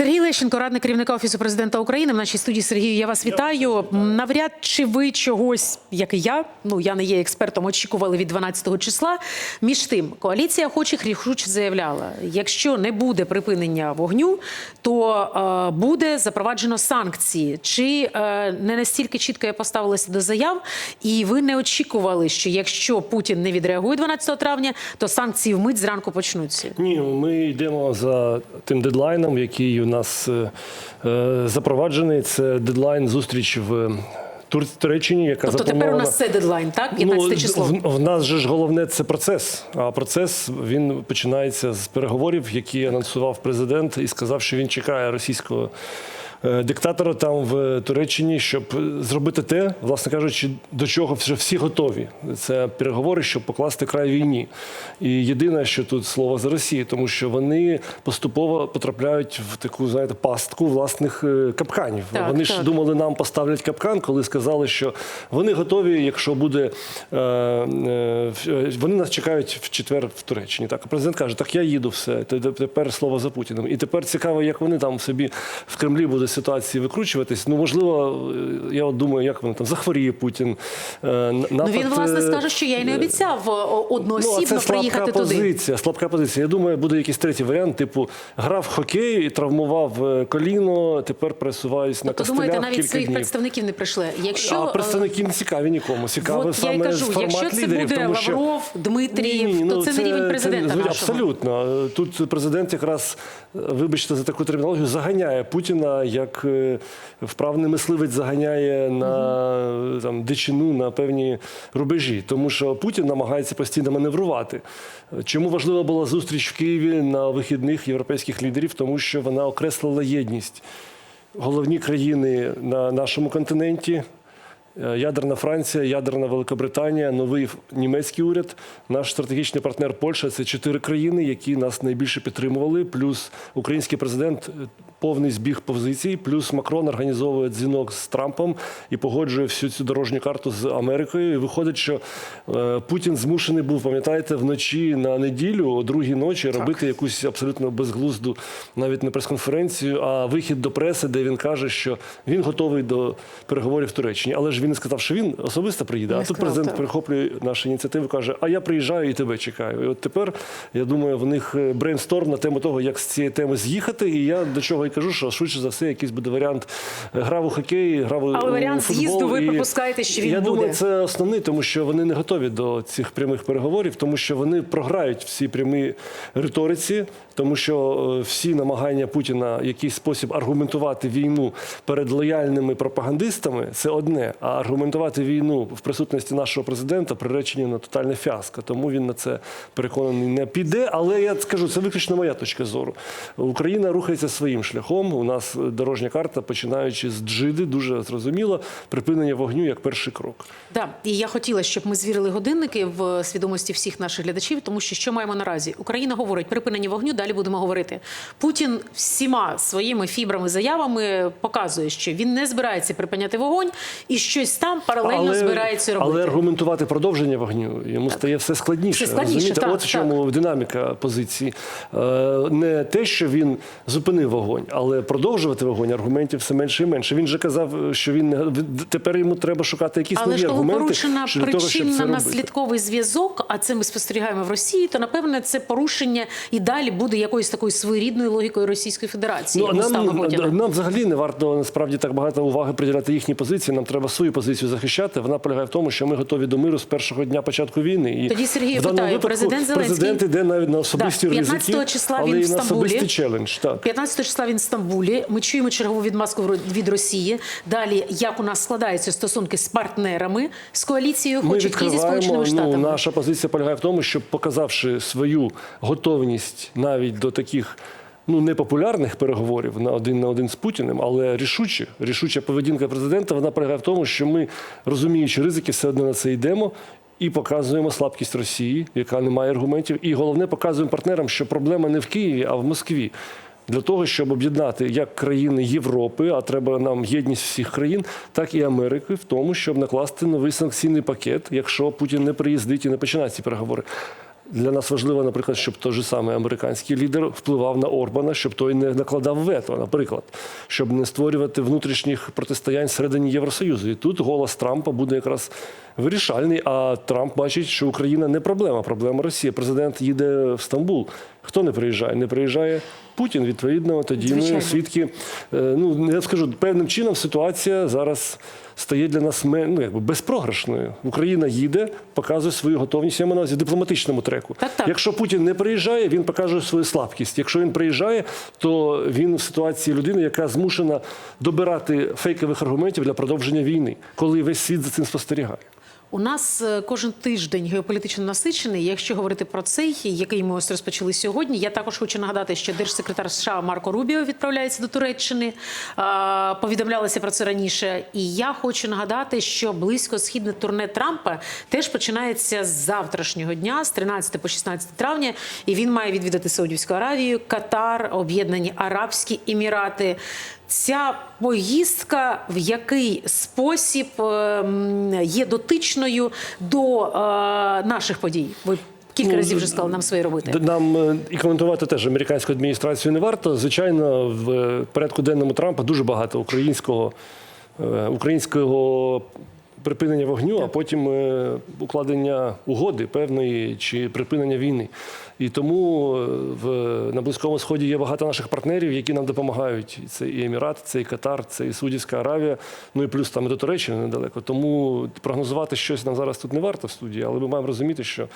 Сергій Лещенко, радник керівника офісу президента України. В нашій студії Сергію, я вас вітаю. Навряд чи ви чогось, як і я, ну я не є експертом, очікували від 12 числа. Між тим, коаліція охочих рішуче заявляла: якщо не буде припинення вогню, то е, буде запроваджено санкції. Чи е, не настільки чітко я поставилася до заяв, і ви не очікували, що якщо Путін не відреагує 12 травня, то санкції вмить зранку почнуться? Ні, ми йдемо за тим дедлайном, який нас е, е, запроваджений. Це дедлайн зустріч в Тур- Туреччині, яка Тобто тепер у нас це дедлайн, так? 15 число. В, в нас же ж головне це процес. А процес він починається з переговорів, які анонсував президент, і сказав, що він чекає російського. Е, Диктатора там в Туреччині, щоб зробити те, власне кажучи, до чого вже всі готові. Це переговори, щоб покласти край війні. І єдине, що тут слово за Росію, тому що вони поступово потрапляють в таку, знаєте, пастку власних е, капканів. Так, вони ж думали, нам поставлять капкан, коли сказали, що вони готові, якщо буде е, е, в- вони нас чекають в четвер в Туреччині. Так, а президент каже: так я їду все. те- те- Тепер слово за Путіним. І тепер цікаво, як вони там собі в Кремлі буде ситуації викручуватись. Ну можливо, е, я от думаю, як вони там захворіє Путін. е, н- Ну він власне е, скаже, що я й не обіцяв Ну, одноосібно це слабка приїхати туди. позиція. Слабка позиція. Я думаю, буде якийсь третій варіант, типу грав в хокей, травмував коліно. Тепер пересуваюсь на Тобто, костелях думаєте, навіть своїх днів. представників не прийшли. Якщо а представники не цікаві нікому. Цікаво от я й саме кажу, формат якщо це лідерів, буде що Лавров, Дмитрієв, Ні, ні, то ну, це, не рівень президента ну, нашого. Абсолютно. Тут президент якраз, вибачте за таку термінологію, заганяє Путіна, як е, вправний мисливець заганяє на там, дичину на певні рубежі. Тому що Путін намагається постійно маневрувати. Чому важлива була зустріч в Києві на вихідних європейських лідерів? Тому що вона окреслила єдність. Головні країни на нашому континенті Ядерна Франція, ядерна Великобританія, новий німецький уряд, наш стратегічний партнер Польща це чотири країни, які нас найбільше підтримували. Плюс український президент е, повний збіг позицій, плюс Макрон організовує дзвінок з Трампом і погоджує всю цю дорожню карту з Америкою. І виходить, що е, Путін змушений був, пам'ятаєте, вночі на неділю, о другій ночі, робити якусь абсолютно безглузду, навіть не прес-конференцію, а вихід до преси, де він каже, що він готовий до переговорів в Туреччині. Але ж він не сказав, що він особисто приїде. Не а тут президент так. перехоплює нашу ініціативу, каже: А я приїжджаю і тебе чекаю. І от тепер я думаю, в них е, брейнсторм на тему того, як з цієї теми з'їхати. І я до чого і кажу, що швидше за все, якийсь буде варіант е, грав у хокей, грав у Але варіант з'їзду ви І припускаєте, що він я буде? думаю, це основний, тому що вони не готові до цих прямих переговорів, тому що вони програють всі прямі риториці, тому що е, всі намагання Путіна якийсь спосіб аргументувати війну перед лояльними пропагандистами це одне. Аргументувати війну в присутності нашого президента приречені на тотальне фіаско. Тому він на це переконаний не піде. Але я скажу, це виключно моя точка зору. Україна рухається своїм шляхом. У нас дорожня карта, починаючи з Джиди, дуже зрозуміло, припинення вогню як перший крок. Да, і я хотіла, щоб ми звірили годинники в свідомості всіх наших глядачів, тому що що маємо наразі? Україна говорить припинення вогню. Далі будемо говорити. Путін всіма своїми фібрами, заявами показує, що він не збирається припиняти вогонь і щось там паралельно збирається робити. але аргументувати продовження вогню йому стає все складніше. Все складніше, так, От в чому динаміка позиції. Е, Не те, що він зупинив вогонь, але продовжувати вогонь аргументів все менше і менше. Він же казав, що він не тепер йому треба шукати якісь Але нові ж аргументи порушена щодо того, щоб це причинно-наслідковий зв'язок, а це ми спостерігаємо в Росії, то напевне це порушення і далі буде якоюсь такою своєрідною логікою Російської Федерації. Ну, нам, нам взагалі не варто насправді так багато уваги приділяти їхній позиції. Нам треба свою позицію захищати. Вона полягає в тому, що ми готові до миру з першого дня початку війни. І Тоді, питаю, випадку президент Зеленський- президент іде навіть на особисті Да, 15 ризики, числа але він і в на Стамбулі. особистий челендж. Так. 15 числа він в Стамбулі. Ми чуємо чергову відмазку від Росії. Далі, як у нас складаються стосунки з партнерами з коаліцією, хоч і зі Сполученими. Штатами. Ну, наша позиція полягає в тому, щоб показавши свою готовність навіть до таких. Ну, непопулярних переговорів на один на один з Путіним, але рішуче, рішуча поведінка президента вона полягає в тому, що ми, розуміючи ризики, все одно на це йдемо і показуємо слабкість Росії, яка не має аргументів. І головне, показуємо партнерам, що проблема не в Києві, а в Москві. Для того, щоб об'єднати як країни Європи, а треба нам єдність всіх країн, так і Америки, в тому, щоб накласти новий санкційний пакет, якщо Путін не приїздить і не починає ці переговори. Для нас важливо, наприклад, щоб той же самий американський лідер впливав на Орбана, щоб той не накладав вето, наприклад, щоб не створювати внутрішніх протистоянь всередині Євросоюзу. І тут голос Трампа буде якраз вирішальний. А Трамп бачить, що Україна не проблема, проблема Росія. Президент їде в Стамбул. Хто не приїжджає? Не приїжджає Путін. Відповідно, тоді ми свідки. е, Ну я скажу, певним чином ситуація зараз стає для нас ну, якби безпрограшною. Україна їде, показує свою готовність. Я маю на увазі дипломатичному треку. Так, так. Якщо Путін не приїжджає, він показує свою слабкість. Якщо він приїжджає, то він в ситуації людини, яка змушена добирати фейкових аргументів для продовження війни, коли весь світ за цим спостерігає. У нас е, кожен тиждень геополітично насичений. Якщо говорити про цей, який ми ось розпочали сьогодні, я також хочу нагадати, що держсекретар США Марко Рубіо відправляється до Туреччини. Повідомлялося про це раніше. І я хочу нагадати, що близькосхідне турне Трампа теж починається з завтрашнього дня, з 13 по 16 травня, і він має відвідати Саудівську Аравію, Катар, Об'єднані Арабські Емірати. Ця поїздка в який спосіб е, є дотичною до е, наших подій? Ви кілька Ну, разів вже стало нам свої робити. Нам е, і коментувати теж американську адміністрацію не варто. Звичайно, в порядку денному Трампа дуже багато українського, українського припинення вогню, а потім е, укладення угоди певної чи припинення війни. І тому е, в, на Близькому Сході є багато наших партнерів, які нам допомагають. Це і Емірат, це і Катар, це і Саудівська Аравія, ну і плюс там і до Туреччини недалеко. Тому прогнозувати щось нам зараз тут не варто в студії, але ми маємо розуміти, що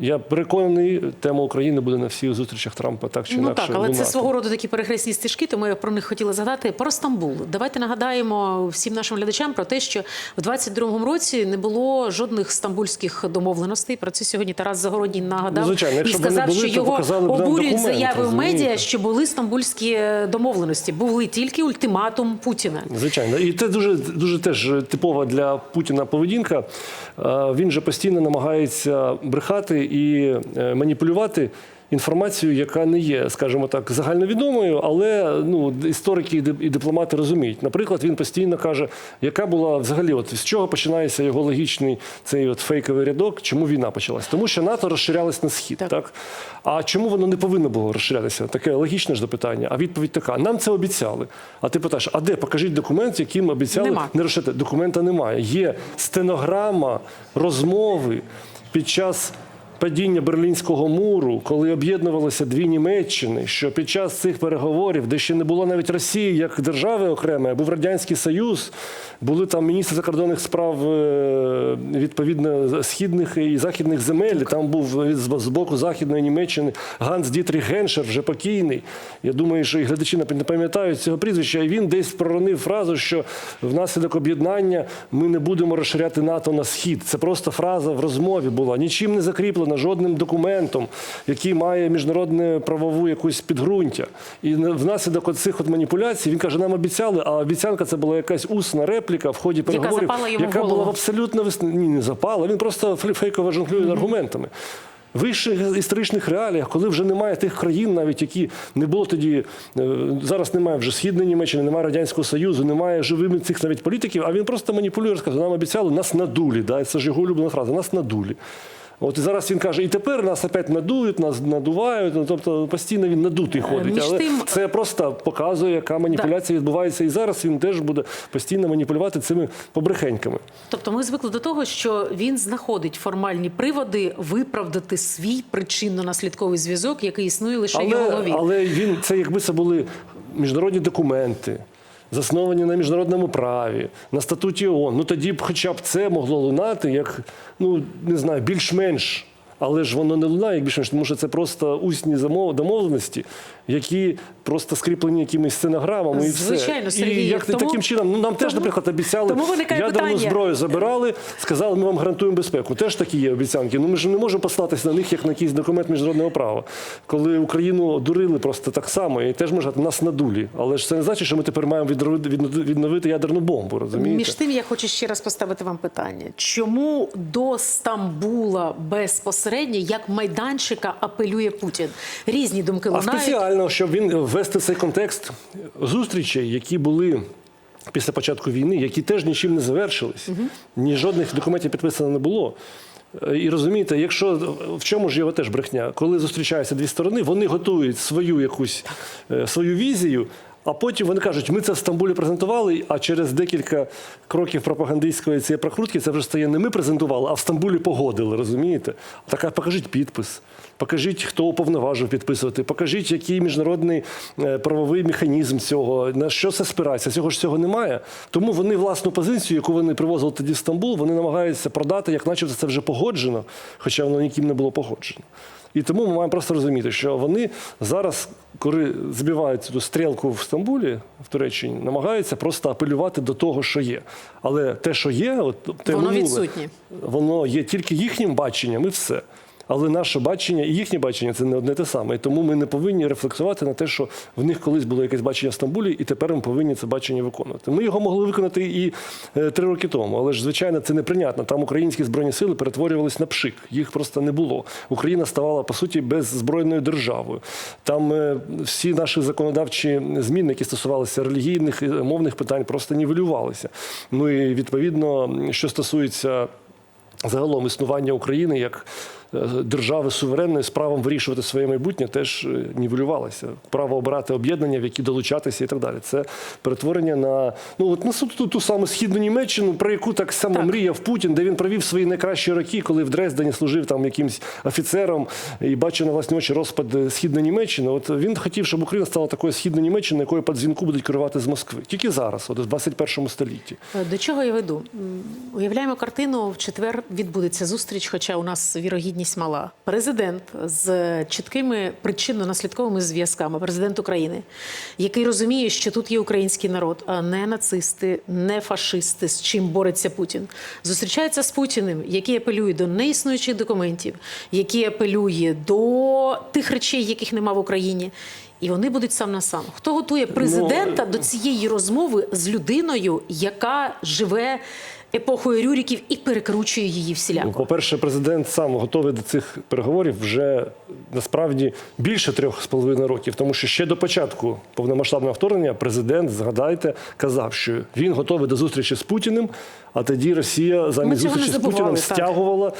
я переконаний, тема України буде на всіх зустрічах Трампа так чи Ну інакше. так, але це свого роду такі перехресні стежки, тому я про них хотіла згадати. Про Стамбул. Давайте нагадаємо всім нашим глядачам про те, що в 22-му році не було жодних стамбульських домовленостей. Про це сьогодні Тарас Загородній нагадав Ну, звичайно, і сказав, були, що його обурюють заяви в медіа, що були стамбульські домовленості. Були тільки ультиматум Путіна. Звичайно, і це дуже дуже теж типова для Путіна поведінка. Е, Він же постійно намагається брехати і е, маніпулювати. Інформацію, яка не є, скажімо так, загальновідомою, але ну історики і і дипломати розуміють. Наприклад, він постійно каже, яка була взагалі, от з чого починається його логічний цей от фейковий рядок, чому війна почалась? Тому що НАТО розширялось на схід, Так. так. А чому воно не повинно було розширятися? Таке логічне ж запитання. А відповідь така: нам це обіцяли. А ти питаєш, а де покажіть документ, яким обіцяли Нема. не розширити? Документа немає. Є стенограма розмови під час. Падіння Берлінського муру, коли об'єднувалися дві Німеччини, що під час цих переговорів, де ще не було навіть Росії як держави окремої, був Радянський Союз, були там міністри закордонних справ е, відповідно східних і західних земель. Там був з боку західної Німеччини Ганс Дітріх Геншер, вже покійний. Я думаю, що і глядачі не пам'ятають цього прізвища. І він десь проронив фразу, що внаслідок об'єднання ми не будемо розширяти НАТО на схід. Це просто фраза в розмові була, нічим не закріплена, жодним документом, який має міжнародне правову якусь підґрунтя. І внаслідок цих от маніпуляцій він каже, нам обіцяли, а обіцянка це була якась усна репліка в ході переговорів, запала йому яка була абсолютно ні, не запала. Він просто фейково жонглює аргументами. В вищих історичних реаліях, коли вже немає тих країн, навіть які не було тоді, е, зараз немає вже Східної Німеччини, немає Радянського Союзу, немає живими цих навіть політиків, а він просто маніпулює, розказує, нам обіцяли, нас надулі. Да? Це ж його улюблена фраза, нас надулі. От і зараз він каже, і тепер нас опять надують, нас надувають. Ну, тобто постійно він надутий ходить. між Але тим- це просто показує, яка маніпуляція відбувається. І зараз він теж буде постійно маніпулювати цими побрехеньками. Тобто ми звикли до того, що він знаходить формальні приводи виправдати свій причинно-наслідковий зв'язок, який існує лише в його голові. але він це якби це були міжнародні документи. Засновані на міжнародному праві, на статуті ООН. Ну тоді б хоча б це могло лунати як, ну не знаю, більш-менш. Але ж воно не лунає як більш-менш, тому що це просто усні домовленості, які просто скріплені якимись сценограмами і все. Звичайно, Сергій, І як тому- таким чином, ну нам теж, наприклад, обіцяли тому ядерну питання. зброю забирали, сказали, ми вам гарантуємо безпеку. Теж такі є обіцянки. Ну ми ж не можемо послатися на них як на якийсь документ міжнародного права. Коли Україну дурили просто так само, і теж можуть нас надулі. Але ж це не значить, що ми тепер маємо відновити, ядерну бомбу. Розумієте? Між тим, я хочу ще раз поставити вам питання: чому до Стамбула безпосередньо як майданчика апелює Путін? Різні думки А лунають. Спеціально, щоб він ввести цей контекст зустрічей, які були. Після початку війни, які теж нічим не завершились, ні жодних документів підписано не було. Е, І розумієте, якщо в чому ж його теж брехня, коли зустрічаються дві сторони, вони готують свою якусь е, свою візію. А потім вони кажуть, ми це в Стамбулі презентували, а через декілька кроків пропагандистської цієї прокрутки це вже стає не ми презентували, а в Стамбулі погодили, розумієте? Так а покажіть підпис, покажіть, хто уповноважив підписувати, покажіть, який міжнародний е, правовий механізм цього, на що це спирається. Цього ж цього немає. Тому вони власну позицію, яку вони привозили тоді в Стамбул, вони намагаються продати, як начебто це вже погоджено, хоча воно ніким не було погоджено. І тому ми маємо просто розуміти, що вони зараз, коли збивають цю стрілку в Стамбулі, в Туреччині, намагаються просто апелювати до того, що є. Але те, що є, от те Воно минуле, відсутнє. воно є тільки їхнім баченням, і все. Але наше бачення і їхнє бачення це не одне те саме. І тому ми не повинні рефлексувати на те, що в них колись було якесь бачення в Стамбулі, і тепер ми повинні це бачення виконувати. Ми його могли виконати і е, три роки тому, але ж звичайно це неприйнятно. Там українські збройні сили перетворювались на пшик. Їх просто не було. Україна ставала по суті беззбройною державою. Там е, всі наші законодавчі зміни, які стосувалися релігійних і мовних питань, просто нівелювалися. Ну і відповідно, що стосується загалом існування України як е, держави суверенної з правом вирішувати своє майбутнє теж е, нівелювалося. Право обирати об'єднання, в які долучатися і так далі. Це перетворення на ну от на су- ту, ту саму східну Німеччину, про яку так само Так. мріяв Путін, де він провів свої найкращі роки, коли в Дрездені служив там якимсь офіцером і бачив на власні очі розпад е, східної Німеччини. От він хотів, щоб Україна стала такою східною Німеччиною, якою по дзвінку будуть керувати з Москви. Тільки зараз, от в 21 столітті. Е, До чого я веду? Уявляємо картину. В четвер відбудеться зустріч, хоча у нас вірогідність мала. Президент з чіткими причинно-наслідковими зв'язками, президент України, який розуміє, що тут є український народ, а не нацисти, не фашисти, з чим бореться Путін. Зустрічається з Путіним, який апелює до неіснуючих документів, який апелює до тих речей, яких нема в Україні. І вони будуть сам на сам. Хто готує президента до цієї розмови з людиною, яка живе епохою Рюріків і перекручує її Ну, всіляко? По-перше, президент сам готовий до цих переговорів вже насправді більше трьох з половиною років, тому що ще до початку повномасштабного вторгнення президент, згадайте, казав, що він готовий до зустрічі з Путіним. А тоді Росія замість зустрічі з Путіним так. стягувала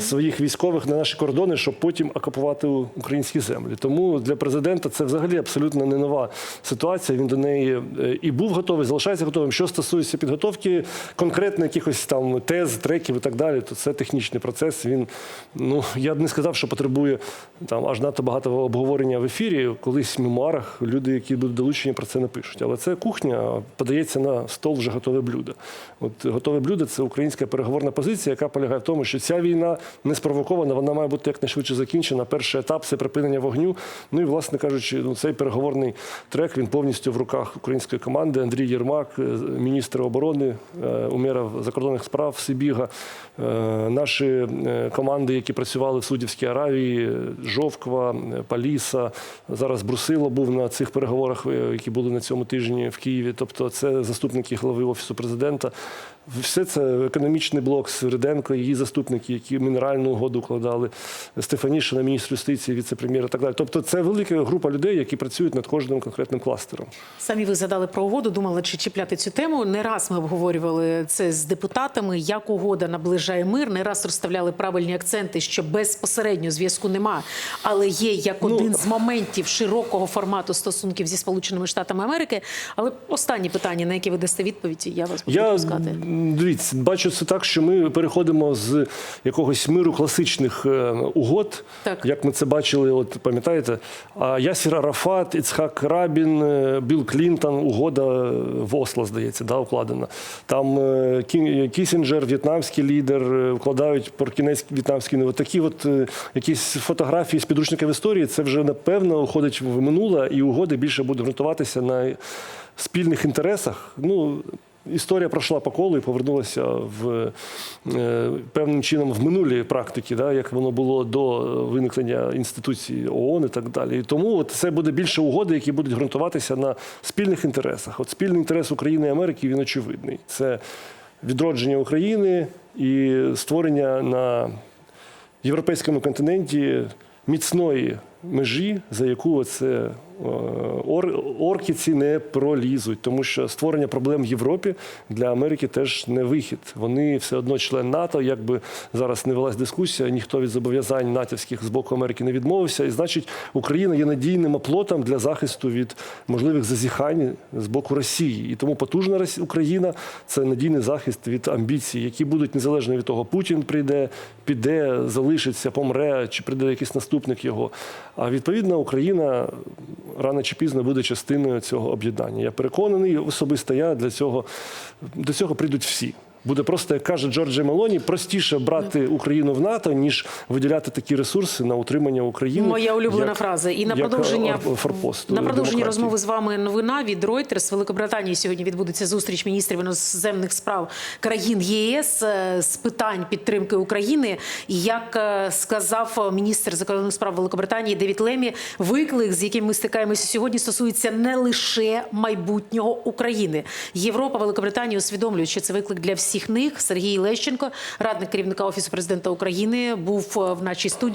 своїх військових на наші кордони, щоб потім окупувати українські землі. Тому для президента це взагалі абсолютно не нова ситуація. Він до неї е, і був готовий, залишається готовим. Що стосується підготовки конкретно якихось там тез, треків і так далі, то це технічний процес. Він ну я б не сказав, що потребує там аж надто багато обговорення в ефірі. Колись в мемуарах люди, які будуть долучені, про це напишуть. Але це кухня подається на стол вже готове блюдо. От готове блюдо це українська переговорна позиція, яка полягає в тому, що ця війна не спровокована, вона має бути якнайшвидше закінчена. Перший етап це припинення вогню. Ну і, власне кажучи, ну, цей переговорний трек він повністю в руках української команди. Андрій Єрмак, е, міністр оборони, е, закордонних справ Сибіга, е, наші команди, які працювали в Судівській Аравії, Жовква, Паліса. Зараз Брусило був на цих переговорах, які були на цьому тижні в Києві. Тобто, це заступники голови офісу президента. Все це економічний блок Свириденко, її заступники, які мінеральну угоду укладали, Стефанішина, міністр юстиції, віце-прем'єр і так далі. Тобто, це велика група людей, які працюють над кожним конкретним кластером. Самі ви задали про угоду, думали, чи чіпляти цю тему. Не раз ми обговорювали це з депутатами, як угода наближає мир. Не раз розставляли правильні акценти, що безпосередньо зв'язку нема, але є як Ну, один з моментів широкого формату стосунків зі Сполученими Штатами Америки. Але останнє питання, на яке ви дасте відповідь, я вас буду Я пускати. Дивіться, бачу це так, що ми переходимо з якогось миру класичних е, угод, Так. як ми це бачили, от пам'ятаєте, а Ясір Арафат, Іцхак Рабін, е, Білл Клінтон, угода в Осло, здається, да, укладена. Там е, Кісінджер, в'єтнамський лідер, е, укладають про кінець в'єтнамський. От такі от е, якісь фотографії з підручників історії, це вже напевно уходить в минуле, і угоди більше будуть ґрунтуватися на спільних інтересах. Ну, Історія пройшла по колу і повернулася в е, певним чином в минулі практики, да, як воно було до виникнення інституції ООН і так далі. І тому от це буде більше угоди, які будуть ґрунтуватися на спільних інтересах. От спільний інтерес України і Америки він очевидний. Це відродження України і створення на європейському континенті міцної межі, за яку це е, ор, орки ці не пролізуть, тому що створення проблем в Європі для Америки теж не вихід. Вони все одно член НАТО. Якби зараз не велась дискусія, ніхто від зобов'язань натівських з боку Америки не відмовився. І значить, Україна є надійним оплотом для захисту від можливих зазіхань з боку Росії. І тому потужна Україна це надійний захист від амбіцій, які будуть незалежно від того, Путін прийде, піде, залишиться, помре, чи прийде якийсь наступник його. А відповідно, Україна рано чи пізно буде частиною цього об'єднання. Я переконаний, особисто я для цього до цього прийдуть всі. Буде просто, як каже Джорджі Мелоні, простіше брати Україну в НАТО, ніж виділяти такі ресурси на утримання України. Моя улюблена як- фраза. І на продовження е, форпосту на продовження демократії. розмови з вами новина від Reuters. З Великобританії сьогодні відбудеться зустріч міністрів іноземних справ країн ЄС е, з питань підтримки України. Як е, сказав міністр закордонних справ Великобританії Девід Лемі, виклик, з яким ми стикаємося сьогодні, стосується не лише майбутнього України. Європа, Великобританія усвідомлюють, що це виклик для всіх них. Сергій Лещенко, радник керівника офісу президента України, був е, в нашій студії.